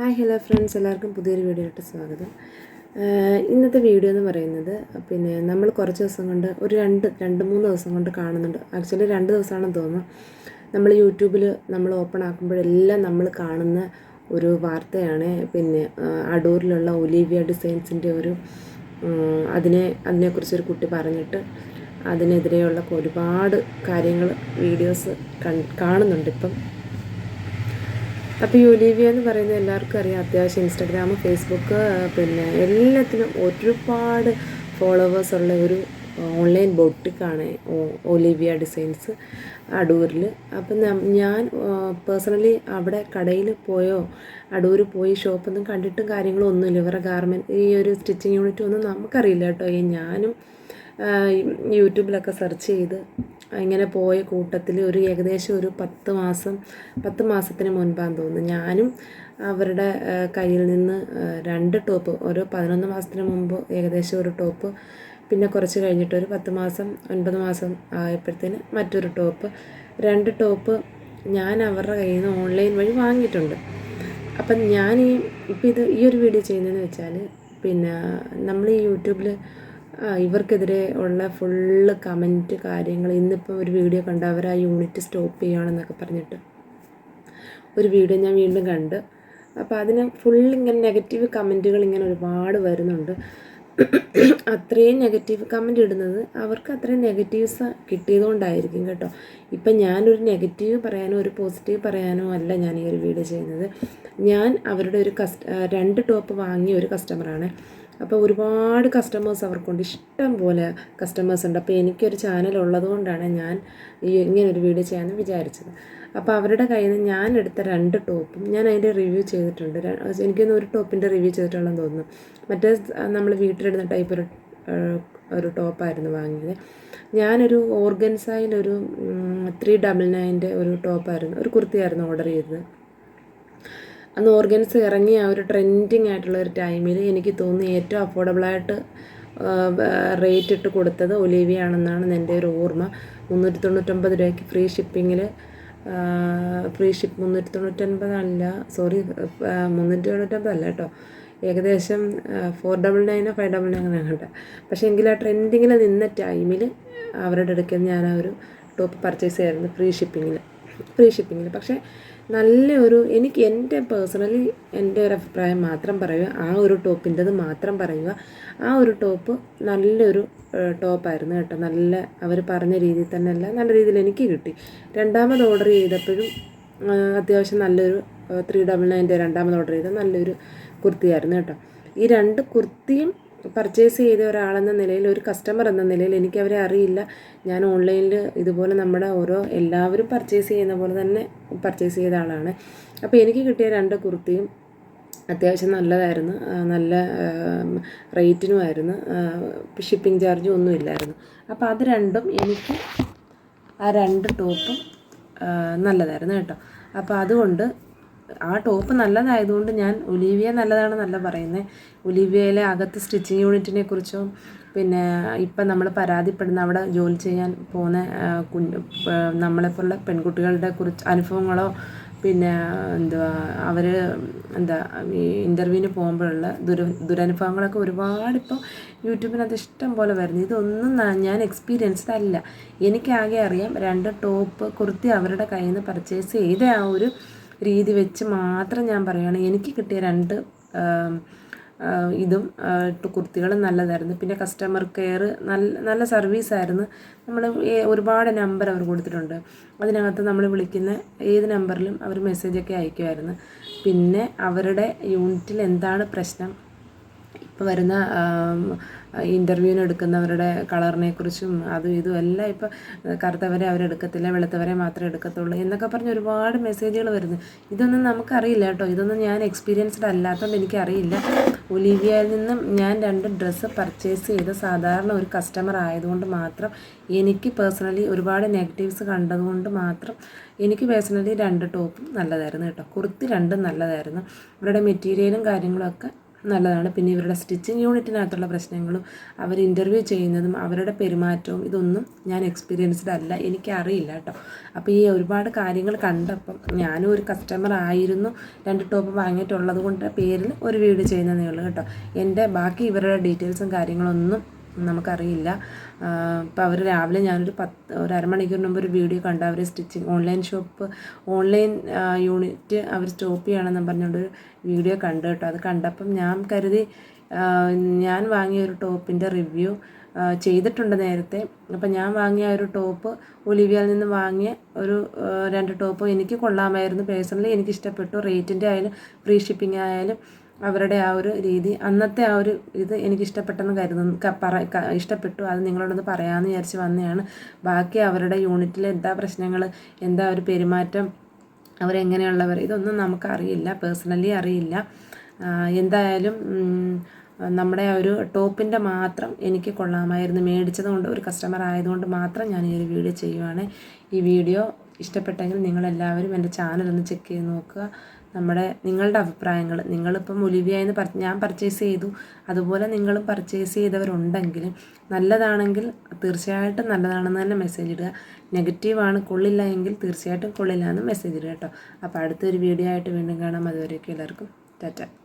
Hi hello friends. എല്ലാവർക്കും പുതിയൊരു വീഡിയോയിട്ട് സ്വാഗതം. ഇന്നത്തെ വീഡിയോ എന്ന് പറയുന്നത് പിന്നെ നമ്മൾ കുറച്ച് ദിവസം കൊണ്ട് ഒരു രണ്ട് രണ്ട് മൂന്ന് ദിവസം കൊണ്ട് കാണുന്നുണ്ട്. ആക്ച്വലി രണ്ട് ദിവസമാണെന്ന് തോന്നുന്നു. നമ്മൾ യൂട്യൂബിൽ നമ്മൾ ഓപ്പൺ ആക്കുമ്പോഴെല്ലാം നമ്മൾ കാണുന്ന ഒരു വാർത്തയാണ്. പിന്നെ അടൂരിലുള്ള ഒലീവിയ ഡിസൈൻസിന്റെ ഒരു അതിനെ അതിനെക്കുറിച്ചൊരു കുട്ടി പറഞ്ഞിട്ട് അതിനെതിരെയുള്ള ഒരുപാട് കാര്യങ്ങൾ വീഡിയോസ് കാണുന്നുണ്ട് ഇപ്പം. അപ്പോൾ ഈ ഒലീവിയ എന്ന് പറയുന്നത് എല്ലാവർക്കും അറിയാം. അത്യാവശ്യം ഇൻസ്റ്റാഗ്രാം ഫേസ്ബുക്ക് പിന്നെ എല്ലാത്തിനും ഒരുപാട് ഫോളോവേഴ്സ് ഉള്ള ഒരു ഓൺലൈൻ ബൊട്ടിക്കാണ് ഒലീവിയ ഡിസൈൻസ് അടൂരിൽ അപ്പം ഞാൻ പേഴ്സണലി അവിടെ കടയിൽ പോയോ അടൂർ പോയി ഷോപ്പൊന്നും കണ്ടിട്ടും കാര്യങ്ങളും ഒന്നുമില്ല. ഇവരുടെ ഗാർമെന്റ് ഈ ഒരു സ്റ്റിച്ചിങ് യൂണിറ്റ് ഒന്നും നമുക്കറിയില്ല കേട്ടോ. ഈ ഞാനും യൂട്യൂബിലൊക്കെ സെർച്ച് ചെയ്ത് ഇങ്ങനെ പോയ കൂട്ടത്തിൽ ഒരു ഏകദേശം ഒരു പത്ത് മാസം പത്ത് മാസത്തിന് മുൻപാന്ന് തോന്നുന്നു. ഞാനും അവരുടെ കയ്യിൽ നിന്ന് രണ്ട് ടോപ്പ് ഒരു പതിനൊന്ന് മാസത്തിന് മുമ്പ് ഏകദേശം ഒരു ടോപ്പ് പിന്നെ കുറച്ച് കഴിഞ്ഞിട്ട് ഒരു പത്ത് മാസം ഒൻപത് മാസം ആയപ്പോഴത്തേന് മറ്റൊരു ടോപ്പ്. രണ്ട് ടോപ്പ് ഞാൻ അവരുടെ കയ്യിൽ നിന്ന് ഓൺലൈൻ വഴി വാങ്ങിയിട്ടുണ്ട്. അപ്പം ഞാൻ ഈ ഇപ്പം ഇത് ഈ ഒരു വീഡിയോ ചെയ്യുന്നതെന്ന് വെച്ചാൽ പിന്നെ നമ്മൾ ഈ യൂട്യൂബിൽ ഇവർക്കെതിരെ ഉള്ള ഫുള്ള് കമന്റ് കാര്യങ്ങൾ ഇന്നിപ്പോൾ ഒരു വീഡിയോ കണ്ട് അവർ ആ യൂണിറ്റ് സ്റ്റോപ്പ് ചെയ്യുകയാണെന്നൊക്കെ പറഞ്ഞിട്ട്. ഒരു വീഡിയോ ഞാൻ വീണ്ടും കണ്ട്. അപ്പോൾ അതിന് ഫുൾ ഇങ്ങനെ നെഗറ്റീവ് കമന്റുകൾ ഇങ്ങനെ ഒരുപാട് വരുന്നുണ്ട്. അത്രയും നെഗറ്റീവ് കമന്റ് ഇടുന്നത് അവർക്ക് അത്രയും നെഗറ്റീവ്സ് കിട്ടിയതുകൊണ്ടായിരിക്കും കേട്ടോ. ഇപ്പം ഞാനൊരു നെഗറ്റീവ് പറയാനോ ഒരു പോസിറ്റീവ് പറയാനോ അല്ല ഞാൻ ഈ ഒരു വീഡിയോ ചെയ്യുന്നത്. ഞാൻ അവരുടെ ഒരു കസ്റ്റ രണ്ട് ടോപ്പ് വാങ്ങിയ ഒരു കസ്റ്റമറാണ് അപ്പോൾ ഒരുപാട് കസ്റ്റമേഴ്സ് അവർക്കുണ്ട്. ഇഷ്ടം പോലെ കസ്റ്റമേഴ്സ് ഉണ്ട്. അപ്പോൾ എനിക്കൊരു ചാനൽ ഉള്ളതുകൊണ്ടാണ് ഞാൻ ഈ ഇങ്ങനൊരു വീഡിയോ ചെയ്യാമെന്ന് വിചാരിച്ചത്. അപ്പോൾ അവരുടെ കയ്യിൽ നിന്ന് ഞാൻ എടുത്ത രണ്ട് ടോപ്പും ഞാൻ അതിന്റെ റിവ്യൂ ചെയ്തിട്ടുണ്ട്. എനിക്കൊന്ന് ഒരു ടോപ്പിന്റെ റിവ്യൂ ചെയ്തിട്ടുള്ളതെന്ന് തോന്നുന്നു. മറ്റേ നമ്മൾ വീട്ടിലിടുന്ന ടൈപ്പ് ഒരു ഒരു ടോപ്പായിരുന്നു വാങ്ങിയത്. ഞാനൊരു ഓർഗൻസായിലൊരു ത്രീ ഡബിൾ നയന്റെ ഒരു ടോപ്പായിരുന്നു. ഒരു കുർത്തിയായിരുന്നു ഓർഡർ ചെയ്തത്. അന്ന് ഓർഗൻസ് ഇറങ്ങിയ ആ ഒരു ട്രെൻഡിങ് ആയിട്ടുള്ള ഒരു ടൈമിൽ എനിക്ക് തോന്നി ഏറ്റവും അഫോർഡബിളായിട്ട് റേറ്റ് ഇട്ട് കൊടുത്തത് ഒലീവിയാണെന്നാണ് എന്റെ ഒരു ഓർമ്മ. മുന്നൂറ്റി തൊണ്ണൂറ്റൊമ്പത് രൂപയ്ക്ക് ഫ്രീ ഷിപ്പിങ്ങിൽ ഫ്രീ ഷിപ്പ് മുന്നൂറ്റി തൊണ്ണൂറ്റൊൻപതല്ല സോറി മുന്നൂറ്റി തൊണ്ണൂറ്റൊമ്പത് അല്ല കേട്ടോ. ഏകദേശം ഫോർ ഡബിൾ നയനോ ഫൈവ് ഡബിൾ നയനോ അങ്ങനെ കണ്ട പക്ഷേ എങ്കിൽ ആ ട്രെൻഡിങ്ങിൽ നിന്ന ടൈമിൽ അവരുടെ അടുക്കൽ ഞാൻ ആ ഒരു ടോപ്പ് പർച്ചേസ് ചെയ്യായിരുന്നു ഫ്രീ ഷിപ്പിങ്ങിൽ ഫ്രീ ഷിപ്പിങ്ങിൽ പക്ഷേ നല്ല ഒരു എനിക്ക് എന്റെ പേഴ്സണലി എന്റെ ഒരു അഭിപ്രായം മാത്രം പറയുക. ആ ഒരു ടോപ്പിന്റെത് മാത്രം പറയുക. ആ ഒരു ടോപ്പ് നല്ലൊരു ടോപ്പായിരുന്നു കേട്ടോ. നല്ല അവർ പറഞ്ഞ രീതിയിൽ തന്നെ അല്ല നല്ല രീതിയിൽ എനിക്ക് കിട്ടി. രണ്ടാമത് ഓർഡർ ചെയ്തപ്പോഴും അത്യാവശ്യം നല്ലൊരു ത്രീ ഡബിൾ നയന്റെ രണ്ടാമത് ഓർഡർ ചെയ്ത നല്ലൊരു കുർത്തിയായിരുന്നു കേട്ടോ. ഈ രണ്ട് കുർത്തിയും പർച്ചേസ് ചെയ്ത ഒരാളെന്ന നിലയിൽ ഒരു കസ്റ്റമർ എന്ന നിലയിൽ എനിക്കവരെ അറിയില്ല. ഞാൻ ഓൺലൈനിൽ ഇതുപോലെ നമ്മുടെ ഓരോ എല്ലാവരും പർച്ചേസ് ചെയ്യുന്ന പോലെ തന്നെ പർച്ചേസ് ചെയ്ത ആളാണ്. അപ്പോൾ എനിക്ക് കിട്ടിയ രണ്ട് കുർത്തിയും അത്യാവശ്യം നല്ലതായിരുന്നു. നല്ല റേറ്റിനുമായിരുന്നു. ഷിപ്പിംഗ് ചാർജും ഒന്നും ഇല്ലായിരുന്നു. അപ്പോൾ അത് രണ്ടും എനിക്ക് ആ രണ്ട് ടോപ്പും നല്ലതായിരുന്നു കേട്ടോ. അപ്പോൾ അതുകൊണ്ട് ആ ടോപ്പ് നല്ലതായതുകൊണ്ട് ഞാൻ ഒലീവിയ നല്ലതാണെന്നല്ല പറയുന്നത് ഒലീവിയയിലെ അകത്ത് സ്റ്റിച്ചിങ് യൂണിറ്റിനെ കുറിച്ചും പിന്നെ ഇപ്പം നമ്മൾ പരാതിപ്പെടുന്ന അവിടെ ജോലി ചെയ്യാൻ പോകുന്ന കുഞ്ഞു നമ്മളെപ്പോലുള്ള പെൺകുട്ടികളുടെ കുറിച്ച് അനുഭവങ്ങളോ പിന്നെ എന്തുവാ അവർ എന്താ ഈ ഇന്റർവ്യൂവിന് പോകുമ്പോഴുള്ള ദുര ദുരനുഭവങ്ങളൊക്കെ ഒരുപാട് ഇപ്പോൾ യൂട്യൂബിനകത്ത് ഇഷ്ടം പോലെ വരുന്നു. ഇതൊന്നും ഞാൻ എക്സ്പീരിയൻസ്ഡ് അല്ല. എനിക്കാകെ അറിയാം രണ്ട് ടോപ്പ് കുർത്തി അവരുടെ കയ്യിൽ നിന്ന് പർച്ചേസ് ചെയ്ത ആ ഒരു രീതി വെച്ച് മാത്രം ഞാൻ പറയുകയാണ് എനിക്ക് കിട്ടിയ രണ്ട് ഇതും ഇട്ട് കുർത്തികളും നല്ലതായിരുന്നു. പിന്നെ കസ്റ്റമർ കെയർ നല്ല നല്ല സർവീസായിരുന്നു നമ്മൾ ഒരുപാട് നമ്പർ അവർ കൊടുത്തിട്ടുണ്ട്. അതിനകത്ത് നമ്മൾ വിളിക്കുന്ന ഏത് നമ്പറിലും അവർ മെസ്സേജൊക്കെ അയക്കുമായിരുന്നു പിന്നെ അവരുടെ യൂണിറ്റിൽ എന്താണ് പ്രശ്നം? ഇപ്പോൾ വരുന്ന ഇന്റർവ്യൂവിന് എടുക്കുന്നവരുടെ കളറിനെ കുറിച്ചും അതും ഇതും എല്ലാം ഇപ്പം കറുത്തവരെ അവരെടുക്കത്തില്ല വെളുത്തവരെ മാത്രമേ എടുക്കത്തുള്ളൂ എന്നൊക്കെ പറഞ്ഞ് ഒരുപാട് മെസ്സേജുകൾ വരുന്നു. ഇതൊന്നും നമുക്കറിയില്ല കേട്ടോ. ഇതൊന്നും ഞാൻ എക്സ്പീരിയൻസ്ഡ് അല്ലാത്തതുകൊണ്ട് എനിക്കറിയില്ല. ഒലിവിയയിൽ നിന്നും ഞാൻ രണ്ട് ഡ്രസ്സ് പർച്ചേസ് ചെയ്ത സാധാരണ ഒരു കസ്റ്റമർ ആയതുകൊണ്ട് മാത്രം എനിക്ക് പേഴ്സണലി ഒരുപാട് നെഗറ്റീവ്സ് കണ്ടതുകൊണ്ട് മാത്രം എനിക്ക് പേഴ്സണലി രണ്ട് ടോപ്പും നല്ലതായിരുന്നു കേട്ടോ. കുർത്തി രണ്ടും നല്ലതായിരുന്നു. ഇവരുടെ മെറ്റീരിയലും കാര്യങ്ങളൊക്കെ നല്ലതാണ്. പിന്നെ ഇവരുടെ സ്റ്റിച്ചിങ് യൂണിറ്റിനകത്തുള്ള പ്രശ്നങ്ങളും അവർ ഇന്റർവ്യൂ ചെയ്യുന്നതും അവരുടെ പെരുമാറ്റവും ഇതൊന്നും ഞാൻ എക്സ്പീരിയൻസ്ഡ് അല്ല. എനിക്കറിയില്ല കേട്ടോ. അപ്പോൾ ഈ ഒരുപാട് കാര്യങ്ങൾ കണ്ടപ്പം ഞാനും ഒരു കസ്റ്റമർ ആയിരുന്നു. രണ്ട് ടോപ്പ് വാങ്ങിയിട്ടുള്ളത് കൊണ്ട് പേരിൽ ഒരു വീട് ചെയ്യുന്നതേ ഉള്ളൂ കേട്ടോ. എന്റെ ബാക്കി ഇവരുടെ ഡീറ്റെയിൽസും കാര്യങ്ങളൊന്നും നമുക്കറിയില്ല. ഇപ്പോൾ അവർ രാവിലെ ഞാനൊരു പത്ത് ഒരു അരമണിക്കൂർ മുമ്പ് ഒരു വീഡിയോ കണ്ട. അവർ stitching online shop online unit അവർ സ്റ്റോപ്പ് ചെയ്യണമെന്ന് പറഞ്ഞുകൊണ്ടൊരു വീഡിയോ കണ്ടു കേട്ടോ. അത് കണ്ടപ്പം ഞാൻ കരുതി ഞാൻ വാങ്ങിയ ഒരു ടോപ്പിന്റെ റിവ്യൂ ചെയ്തിട്ടുണ്ട് നേരത്തെ. അപ്പം ഞാൻ വാങ്ങിയ ഒരു ടോപ്പ് ഒലിവിയയിൽ നിന്ന് വാങ്ങിയ ഒരു രണ്ട് ടോപ്പ് എനിക്ക് കൊള്ളാമായിരുന്നു. പേഴ്സണലി എനിക്ക് ഇഷ്ടപ്പെട്ടു റേറ്റിന്റെ ആയാലും ഫ്രീ ഷിപ്പിംഗ് ആയാലും അവരുടെ ആ ഒരു രീതി അന്നത്തെ ആ ഒരു ഇത് എനിക്ക് ഇഷ്ടപ്പെട്ടെന്ന് കരുതുന്നു പറ ഇഷ്ടപ്പെട്ടു. അത് നിങ്ങളോടൊന്ന് പറയാമെന്ന് വിചാരിച്ച് വന്നതാണ് ബാക്കി അവരുടെ യൂണിറ്റിലെ എന്താ പ്രശ്നങ്ങൾ എന്താ ഒരു പെരുമാറ്റം അവരെങ്ങനെയുള്ളവർ ഇതൊന്നും നമുക്കറിയില്ല പേഴ്സണലി അറിയില്ല. എന്തായാലും നമ്മുടെ ആ ഒരു ടോപ്പിന്റെ മാത്രം എനിക്ക് കൊള്ളാമായിരുന്നു. മേടിച്ചതുകൊണ്ട് ഒരു കസ്റ്റമർ ആയതുകൊണ്ട് മാത്രം ഞാൻ ഈ ഒരു വീഡിയോ ചെയ്യുവാണ്. ഈ വീഡിയോ ഇഷ്ടപ്പെട്ടെങ്കിൽ നിങ്ങളെല്ലാവരും എന്റെ ചാനൽ ഒന്ന് ചെക്ക് ചെയ്ത് നോക്കുക. നമ്മുടെ നിങ്ങളുടെ അഭിപ്രായങ്ങൾ. നിങ്ങളിപ്പം ഒലിവിയ പറ ഞാൻ പർച്ചേസ് ചെയ്തു. അതുപോലെ നിങ്ങളും പർച്ചേസ് ചെയ്തവരുണ്ടെങ്കിൽ നല്ലതാണെങ്കിൽ തീർച്ചയായിട്ടും നല്ലതാണെന്ന് തന്നെ മെസ്സേജ് ഇടുക. നെഗറ്റീവാണ് കൊള്ളില്ല എങ്കിൽ തീർച്ചയായിട്ടും കൊള്ളില്ല എന്ന് മെസ്സേജ് ഇടുക കേട്ടോ. അപ്പോൾ അടുത്തൊരു വീഡിയോ ആയിട്ട് വീണ്ടും കാണാം. അതുവരെയൊക്കെ എല്ലാവർക്കും. ടാറ്റ.